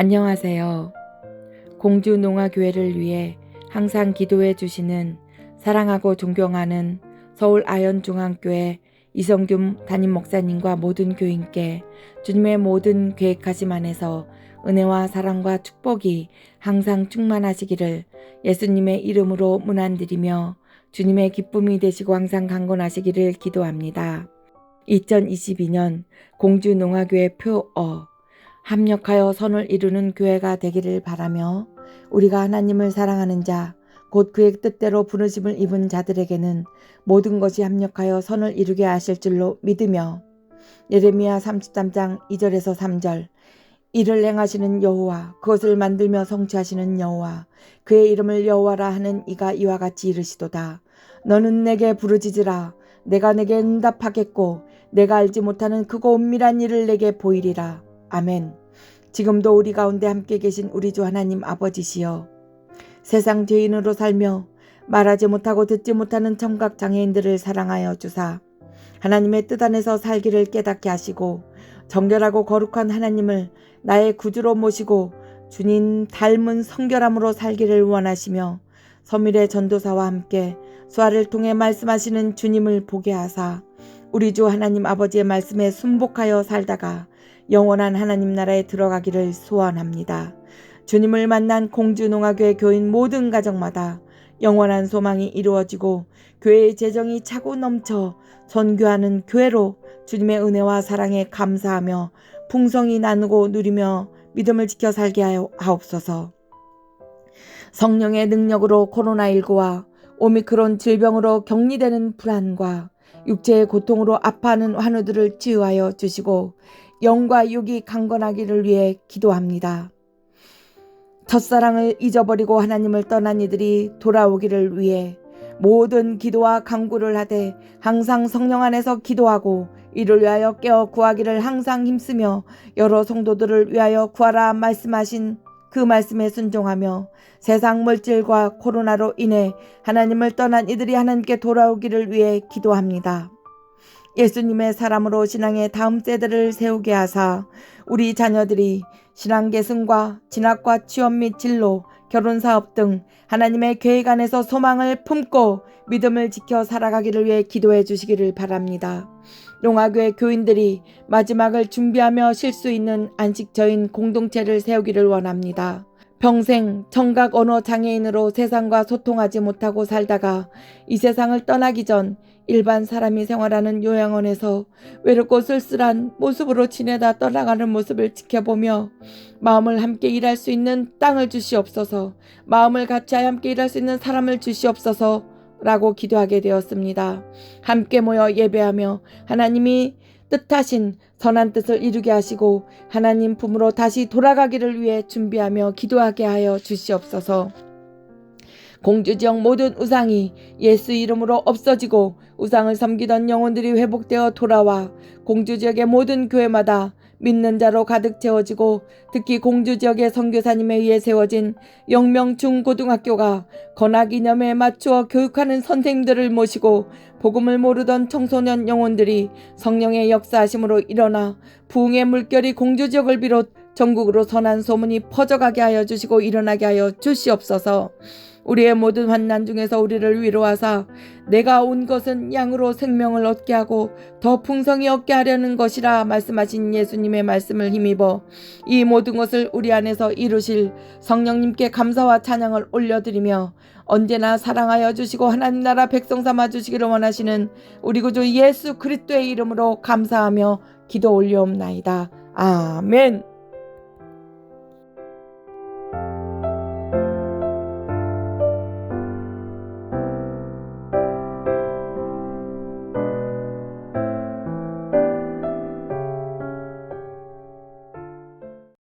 안녕하세요. 공주 농화교회를 위해 항상 기도해 주시는 사랑하고 존경하는 서울 아현중앙교회 이성균 담임 목사님과 모든 교인께 주님의 모든 계획하심 안에서 은혜와 사랑과 축복이 항상 충만하시기를 예수님의 이름으로 문안드리며 주님의 기쁨이 되시고 항상 강건하시기를 기도합니다. 2022년 공주 농화교회 표어 합력하여 선을 이루는 교회가 되기를 바라며 우리가 하나님을 사랑하는 자, 곧 그의 뜻대로 부르심을 입은 자들에게는 모든 것이 합력하여 선을 이루게 하실 줄로 믿으며 예레미야 33장 2절에서 3절 이를 행하시는 여호와 그것을 만들며 성취하시는 여호와 그의 이름을 여호와라 하는 이가 이와 같이 이르시도다. 너는 내게 부르짖으라. 내가 내게 응답하겠고 내가 알지 못하는 크고 은밀한 일을 내게 보이리라 아멘. 지금도 우리 가운데 함께 계신 우리 주 하나님 아버지시여. 세상 죄인으로 살며 말하지 못하고 듣지 못하는 청각 장애인들을 사랑하여 주사. 하나님의 뜻 안에서 살기를 깨닫게 하시고 정결하고 거룩한 하나님을 나의 구주로 모시고 주님 닮은 성결함으로 살기를 원하시며 서밀의 전도사와 함께 수화를 통해 말씀하시는 주님을 보게 하사 우리 주 하나님 아버지의 말씀에 순복하여 살다가 영원한 하나님 나라에 들어가기를 소원합니다. 주님을 만난 공주농화교회 교인 모든 가정마다 영원한 소망이 이루어지고 교회의 재정이 차고 넘쳐 선교하는 교회로 주님의 은혜와 사랑에 감사하며 풍성이 나누고 누리며 믿음을 지켜 살게 하옵소서. 성령의 능력으로 코로나19와 오미크론 질병으로 격리되는 불안과 육체의 고통으로 아파하는 환우들을 치유하여 주시고 영과 육이 강건하기를 위해 기도합니다. 첫사랑을 잊어버리고 하나님을 떠난 이들이 돌아오기를 위해 모든 기도와 강구를 하되 항상 성령 안에서 기도하고 이를 위하여 깨어 구하기를 항상 힘쓰며 여러 성도들을 위하여 구하라 말씀하신 그 말씀에 순종하며 세상 물질과 코로나로 인해 하나님을 떠난 이들이 하나님께 돌아오기를 위해 기도합니다. 예수님의 사람으로 신앙의 다음 세대를 세우게 하사 우리 자녀들이 신앙 계승과 진학과 취업 및 진로, 결혼 사업 등 하나님의 계획 안에서 소망을 품고 믿음을 지켜 살아가기를 위해 기도해 주시기를 바랍니다. 농화교회 교인들이 마지막을 준비하며 쉴 수 있는 안식처인 공동체를 세우기를 원합니다. 평생 청각 언어 장애인으로 세상과 소통하지 못하고 살다가 이 세상을 떠나기 전 일반 사람이 생활하는 요양원에서 외롭고 쓸쓸한 모습으로 지내다 떠나가는 모습을 지켜보며 마음을 함께 일할 수 있는 땅을 주시옵소서 마음을 같이 함께 일할 수 있는 사람을 주시옵소서 라고 기도하게 되었습니다. 함께 모여 예배하며 하나님이 뜻하신 선한 뜻을 이루게 하시고 하나님 품으로 다시 돌아가기를 위해 준비하며 기도하게 하여 주시옵소서. 공주 지역 모든 우상이 예수 이름으로 없어지고 우상을 섬기던 영혼들이 회복되어 돌아와 공주 지역의 모든 교회마다 믿는 자로 가득 채워지고 특히 공주 지역의 선교사님에 의해 세워진 영명 중 고등학교가 건학 이념에 맞추어 교육하는 선생님들을 모시고 복음을 모르던 청소년 영혼들이 성령의 역사하심으로 일어나 부흥의 물결이 공주 지역을 비롯 전국으로 선한 소문이 퍼져가게 하여 주시고 일어나게 하여 주시옵소서. 우리의 모든 환난 중에서 우리를 위로하사 내가 온 것은 양으로 생명을 얻게 하고 더 풍성히 얻게 하려는 것이라 말씀하신 예수님의 말씀을 힘입어 이 모든 것을 우리 안에서 이루실 성령님께 감사와 찬양을 올려드리며 언제나 사랑하여 주시고 하나님 나라 백성 삼아 주시기를 원하시는 우리 구주 예수 그리스도의 이름으로 감사하며 기도 올려옵나이다. 아멘.